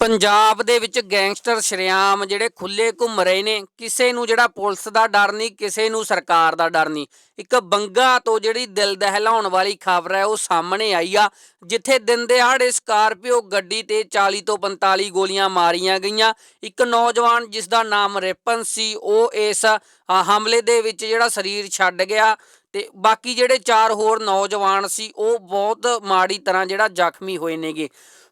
ਪੰਜਾਬ ਦੇ ਵਿੱਚ ਗੈਂਗਸਟਰ ਸ਼ਰੇਆਮ ਜਿਹੜੇ ਖੁੱਲੇ ਘੁੰਮ ਰਹੇ ਨੇ, ਕਿਸੇ ਨੂੰ ਜਿਹੜਾ ਪੁਲਿਸ ਦਾ ਡਰ ਨਹੀਂ, ਕਿਸੇ ਨੂੰ ਸਰਕਾਰ ਦਾ ਡਰ ਨਹੀਂ। ਇੱਕ ਬੰਗਾ ਤੋਂ ਜਿਹੜੀ ਦਿਲ ਦਹਿਲਾਉਣ ਵਾਲੀ ਖਬਰ ਹੈ, ਉਹ ਸਾਹਮਣੇ ਆਈ ਆ, ਜਿੱਥੇ ਦਿਨ ਦਿਹਾੜੇ ਸਕਾਰਪੀਓ ਗੱਡੀ ਤੇ 40 ਤੋਂ 45 ਗੋਲੀਆਂ ਮਾਰੀਆਂ ਗਈਆਂ। ਇੱਕ ਨੌਜਵਾਨ ਜਿਸ ਦਾ ਨਾਮ ਰਿਪਨ ਸੀ, ਉਹ ਇਸ ਹਮਲੇ ਦੇ ਵਿੱਚ ਜਿਹੜਾ ਸਰੀਰ ਛੱਡ ਗਿਆ ਤੇ ਬਾਕੀ ਜਿਹੜੇ ਚਾਰ ਹੋਰ ਨੌਜਵਾਨ ਸੀ, ਉਹ ਬਹੁਤ ਮਾੜੀ ਤਰ੍ਹਾਂ ਜਿਹੜਾ ਜ਼ਖਮੀ ਹੋਏ ਨੇਗੇ।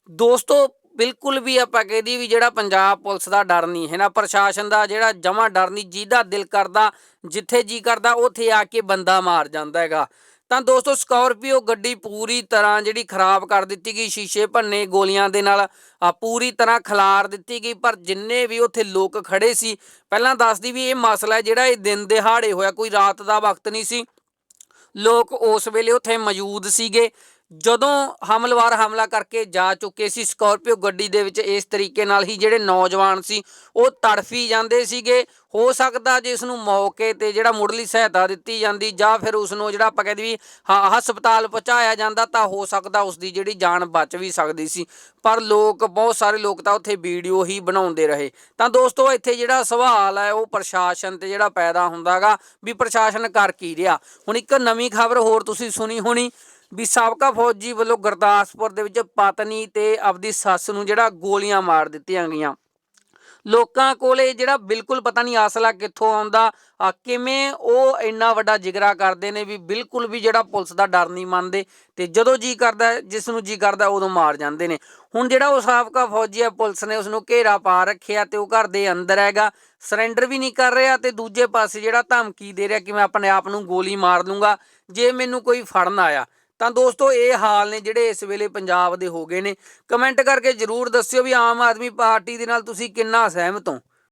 ਦੋਸਤੋ ਬਿਲਕੁਲ ਵੀ ਆਪਾਂ ਕਹਦੀ ਵੀ ਜਿਹੜਾ ਪੰਜਾਬ ਪੁਲਿਸ ਦਾ ਡਰ ਨਹੀਂ ਹੈ ਨਾ, ਪ੍ਰਸ਼ਾਸਨ ਦਾ ਜਿਹੜਾ ਜਮਾ ਡਰ ਨਹੀਂ, ਜਿਹਦਾ ਦਿਲ ਕਰਦਾ, ਜਿੱਥੇ ਜੀ ਕਰਦਾ, ਉੱਥੇ ਆ ਕੇ ਬੰਦਾ ਮਾਰ ਜਾਂਦਾ ਹੈਗਾ। ਤਾਂ ਦੋਸਤੋ ਸਕਾਰਪੀਓ ਗੱਡੀ ਪੂਰੀ ਤਰ੍ਹਾਂ ਜਿਹੜੀ ਖਰਾਬ ਕਰ ਦਿੱਤੀ ਗਈ, ਸ਼ੀਸ਼ੇ ਭੰਨੇ ਗੋਲੀਆਂ ਦੇ ਨਾਲ ਪੂਰੀ ਤਰ੍ਹਾਂ ਖਲਾਰ ਦਿੱਤੀ ਗਈ, ਪਰ ਜਿੰਨੇ ਵੀ ਉੱਥੇ ਲੋਕ ਖੜੇ ਸੀ, ਪਹਿਲਾਂ ਦੱਸਦੀ ਵੀ ਇਹ ਮਸਲਾ ਜਿਹੜਾ ਇਹ ਦਿਨ ਦਿਹਾੜੇ ਹੋਇਆ, ਕੋਈ ਰਾਤ ਦਾ ਵਕਤ ਨਹੀਂ ਸੀ। ਲੋਕ ਉਸ ਵੇਲੇ ਉੱਥੇ ਮੌਜੂਦ ਸੀਗੇ। ਜਦੋਂ ਹਮਲਵਾਰ ਹਮਲਾ ਕਰਕੇ ਜਾ ਚੁੱਕੇ ਸੀ, ਸਕਾਰਪੀਓ ਗੱਡੀ ਦੇ ਵਿੱਚ ਇਸ ਤਰੀਕੇ ਨਾਲ ਹੀ ਜਿਹੜੇ ਨੌਜਵਾਨ ਸੀ, ਉਹ ਤੜਫੀ ਜਾਂਦੇ ਸੀਗੇ। ਹੋ ਸਕਦਾ ਜੇ ਇਸ ਨੂੰ ਮੌਕੇ ਤੇ ਜਿਹੜਾ ਮੁੱਢਲੀ ਸਹਾਇਤਾ ਦਿੱਤੀ ਜਾਂਦੀ ਜਾਂ ਫਿਰ ਉਸ ਨੂੰ ਜਿਹੜਾ ਆਪਾਂ ਕਹਿੰਦੇ ਵੀ ਹਾਂ, ਹਸਪਤਾਲ ਪਹੁੰਚਾਇਆ ਜਾਂਦਾ ਤਾਂ ਹੋ ਸਕਦਾ ਉਸ ਦੀ ਜਿਹੜੀ ਜਾਨ ਬਚ ਵੀ ਸਕਦੀ ਸੀ। ਪਰ ਲੋਕ, ਬਹੁਤ ਸਾਰੇ ਲੋਕ ਤਾਂ ਉੱਥੇ ਵੀਡੀਓ ਹੀ ਬਣਾਉਂਦੇ ਰਹੇ। ਤਾਂ ਦੋਸਤੋ, ਇੱਥੇ ਜਿਹੜਾ ਸਵਾਲ ਹੈ, ਉਹ ਪ੍ਰਸ਼ਾਸਨ ਤੇ ਜਿਹੜਾ ਪੈਦਾ ਹੁੰਦਾਗਾ ਵੀ ਪ੍ਰਸ਼ਾਸਨ ਕਰ ਕੀ ਰਿਹਾ? ਹੁਣ ਇੱਕ ਨਵੀਂ ਖਬਰ ਹੋਰ ਤੁਸੀਂ ਸੁਣੀ ਹੋਣੀ। ਵੀ ਸਾਬਕਾ ਫੌਜੀ ਵੱਲੋਂ ਗੁਰਦਾਸਪੁਰ ਦੇ ਵਿੱਚ ਪਤਨੀ ਤੇ ਆਪਦੀ ਸੱਸ ਨੂੰ ਜਿਹੜਾ ਗੋਲੀਆਂ ਮਾਰ ਦਿੱਤੀਆਂ ਗਈਆਂ। ਲੋਕਾਂ ਕੋਲੇ ਜਿਹੜਾ ਬਿਲਕੁਲ ਪਤਾ ਨਹੀਂ ਆਸਲਾ ਕਿੱਥੋਂ ਆਉਂਦਾ ਕਿਵੇਂ ਉਹ ਇੰਨਾ ਵੱਡਾ ਜਿਗਰਾ ਕਰਦੇ ਨੇ ਵੀ ਬਿਲਕੁਲ ਵੀ ਜਿਹੜਾ ਪੁਲਿਸ ਦਾ ਡਰ ਨਹੀਂ ਮੰਨਦੇ ਤੇ ਜਦੋਂ ਜੀ ਕਰਦਾ, ਜਿਸ ਨੂੰ ਜੀ ਕਰਦਾ ਉਦੋਂ ਮਾਰ ਜਾਂਦੇ ਨੇ। ਹੁਣ ਜਿਹੜਾ ਉਹ ਸਾਬਕਾ ਫੌਜੀ ਹੈ ਪੁਲਿਸ ਨੇ ਉਸ ਨੂੰ ਘੇਰਾ ਪਾ ਰੱਖਿਆ ਤੇ ਉਹ ਘਰ ਦੇ ਅੰਦਰ ਹੈਗਾ ਸਰੈਂਡਰ ਵੀ ਨਹੀਂ ਕਰ ਰਿਹਾ ਤੇ ਦੂਜੇ ਪਾਸੇ ਜਿਹੜਾ ਧਮਕੀ ਦੇ ਰਿਹਾ ਕਿ ਮੈਂ ਆਪਣੇ ਆਪ ਨੂੰ ਗੋਲੀ ਮਾਰ ਲੂੰਗਾ, ਜੇ ਮੈਨੂੰ ਕੋਈ ਫੜਨ ਆਇਆ। ਤਾਂ ਦੋਸਤੋ, ਇਹ ਹਾਲ ਨੇ ਜਿਹੜੇ ਇਸ ਵੇਲੇ ਪੰਜਾਬ ਦੇ ਹੋ ਗਏ ਨੇ। ਕਮੈਂਟ ਕਰਕੇ ਜਰੂਰ ਦੱਸਿਓ ਵੀ ਆਮ ਆਦਮੀ ਪਾਰਟੀ ਦੇ ਨਾਲ ਤੁਸੀਂ ਕਿੰਨਾ ਸਹਿਮਤ ਹੋ।